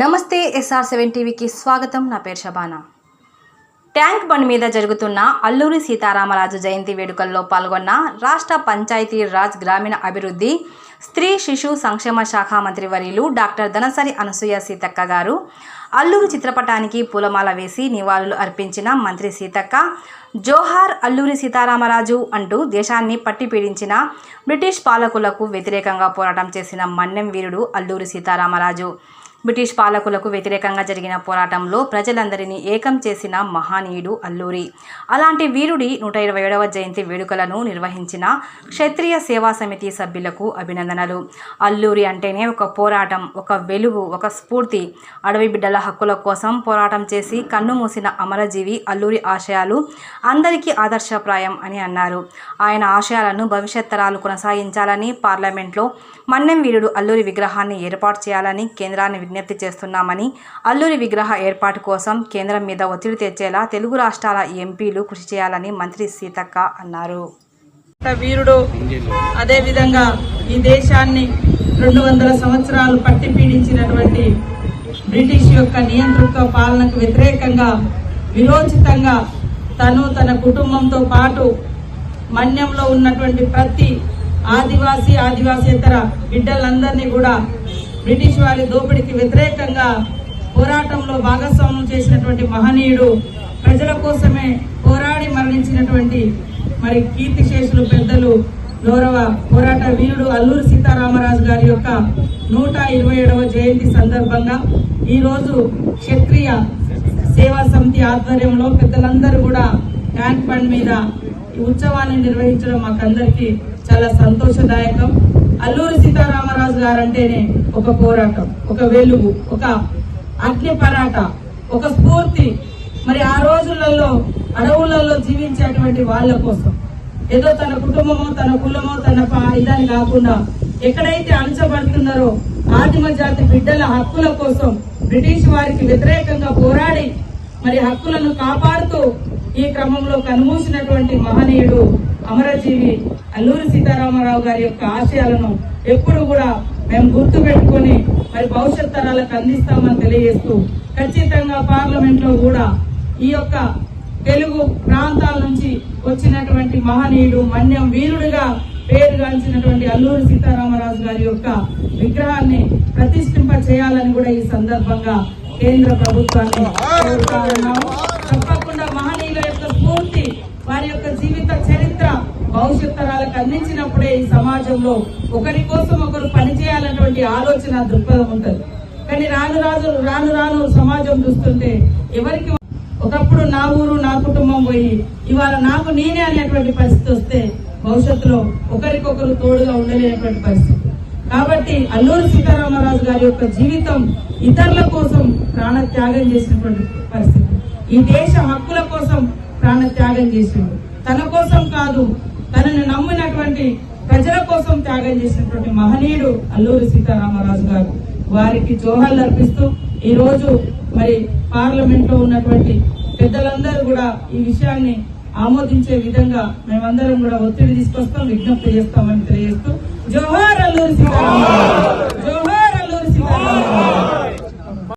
నమస్తే SR seven టీవీకి స్వాగతం. నా పేరు షబానా. ట్యాంక్ బండ్ మీద జరుగుతున్న అల్లూరి సీతారామరాజు జయంతి వేడుకల్లో పాల్గొన్న రాష్ట్ర పంచాయతీ రాజ్ గ్రామీణ అభివృద్ధి స్త్రీ శిశు సంక్షేమ శాఖ మంత్రి వర్యులు డాక్టర్ ధనసరి అనసూయ సీతక్క గారు అల్లూరి చిత్రపటానికి పూలమాల వేసి నివాళులు అర్పించిన మంత్రి సీతక్క జోహార్ అల్లూరి సీతారామరాజు అంటూ దేశాన్ని పట్టి పీడించిన బ్రిటిష్ పాలకులకు వ్యతిరేకంగా పోరాటం చేసిన మన్నెం వీరుడు అల్లూరి సీతారామరాజు. బ్రిటిష్ పాలకులకు వ్యతిరేకంగా జరిగిన పోరాటంలో ప్రజలందరినీ ఏకం చేసిన మహానీయుడు అల్లూరి. అలాంటి వీరుడి నూట ఇరవై ఏడవ జయంతి వేడుకలను నిర్వహించిన క్షత్రియ సేవా సమితి సభ్యులకు అభినందనలు. అల్లూరి అంటేనే ఒక పోరాటం ఒక వెలుగు ఒక స్ఫూర్తి. అడవి బిడ్డల హక్కుల కోసం పోరాటం చేసి కన్ను మూసిన అమరజీవి అల్లూరి ఆశయాలు అందరికీ ఆదర్శప్రాయం అని అన్నారు. ఆయన ఆశయాలను భవిష్యత్ తరాలు కొనసాగించాలని పార్లమెంట్లో మన్నెం వీరుడు అల్లూరి విగ్రహాన్ని ఏర్పాటు చేయాలని కేంద్రాన్ని విజ్ఞప్తి చేస్తున్నామని అల్లూరి విగ్రహ ఏర్పాటు కోసం కేంద్రం మీద ఒత్తిడి తెచ్చేలా తెలుగు రాష్ట్రాల ఎంపీలు కృషి చేయాలని మంత్రి సీతక్క అన్నారు. వీరుడు అదే విధంగా ఈ దేశాన్ని రెండు వందల సంవత్సరాలు పట్టి పీడించినటువంటి బ్రిటిష్ యొక్క నియంతృత్వ పాలనకు వ్యతిరేకంగా విరోచితంగా తను తన కుటుంబంతో పాటు మన్యంలో ఉన్నటువంటి ప్రతి ఆదివాసీ ఆదివాసేతర బిడ్డలందరినీ కూడా బ్రిటిష్ వారి దోపిడీకి వ్యతిరేకంగా పోరాటంలో భాగస్వామ్యం చేసినటువంటి మహనీయుడు ప్రజల కోసమే పోరాడి మరణించినటువంటి మరి కీర్తిశేషులు పెద్దలు గౌరవ పోరాట వీరుడు అల్లూరి సీతారామరాజు గారి యొక్క నూట ఇరవై ఏడవ జయంతి సందర్భంగా ఈ రోజు క్షత్రియ సేవా సమితి ఆధ్వర్యంలో పెద్దలందరూ కూడా ట్యాంక్ బండ్ మీద ఉత్సవాన్ని నిర్వహించడం మాకందరికీ చాలా సంతోషదాయకం. అల్లూరి శ్రీనివాస్ గారు అంటేనే ఒక పోరాటం ఒక వెలుగు ఒక అగ్ని పరాట ఒక స్ఫూర్తి. మరి ఆ రోజులలో అడవులలో జీవించేటువంటి వాళ్ళ కోసం ఏదో తన కుటుంబమో తన కులమో తన ఇదని కాకుండా ఎక్కడైతే అణచబడుతున్నారో ఆదిమ జాతి బిడ్డల హక్కుల కోసం బ్రిటిష్ వారికి వ్యతిరేకంగా పోరాడి మరి హక్కులను కాపాడుతూ ఈ క్రమంలో కనుమూసినటువంటి మహనీయుడు అమరజీవి అల్లూరి సీతారామరావు గారి యొక్క ఆశయాలను ఎప్పుడు కూడా మేము గుర్తు పెట్టుకొని మరి భవిష్యత్ తరాలకు అందిస్తామని తెలియజేస్తూ ఖచ్చితంగా పార్లమెంట్లో కూడా ఈ యొక్క తెలుగు ప్రాంతాల నుంచి వచ్చినటువంటి మహనీయుడు మన్యం వీరుడిగా పేరుగాంచినటువంటి అల్లూరి సీతారామరాజు గారి యొక్క విగ్రహాన్ని ప్రతిష్ఠింప చేయాలని కూడా ఈ సందర్భంగా కేంద్ర ప్రభుత్వాన్ని వారి యొక్క జీవిత చరిత్ర భవిష్యత్ తరాలకు అందించినప్పుడే ఈ సమాజంలో ఒకరి కోసం ఒకరు పనిచేయాలన్నటువంటి ఆలోచన దృక్పథం ఉంటుంది. కానీ రాను రాజు రాను రాను సమాజం చూస్తుంటే ఎవరికి ఒకప్పుడు నా ఊరు నా కుటుంబం పోయి ఇవాళ నాకు నేనే అనేటువంటి పరిస్థితి వస్తే భవిష్యత్తులో ఒకరికొకరు తోడుగా ఉండలేనటువంటి పరిస్థితి. కాబట్టి అల్లూరి సీతారామరాజు గారి యొక్క జీవితం ఇతరుల కోసం ప్రాణ త్యాగం చేసినటువంటి పరిస్థితి. ఈ దేశ హక్కుల కోసం ప్రాణ త్యాగం చేసిండు. తన కోసం కాదు తనను నమ్మినటువంటి ప్రజల కోసం త్యాగం చేసినటువంటి మహనీయుడు అల్లూరి సీతారామరాజు గారు. వారికి జోహాలు అర్పిస్తూ ఈ రోజు మరి పార్లమెంట్లో ఉన్నటువంటి పెద్దలందరూ కూడా ఈ విషయాన్ని ఆమోదించే విధంగా మేమందరం కూడా ఒత్తిడి తీసుకొస్తాం విజ్ఞప్తి చేస్తామని తెలియజేస్తూ జోహార్ అల్లూరి జోహార్ అల్లూరి సీతారామరాజు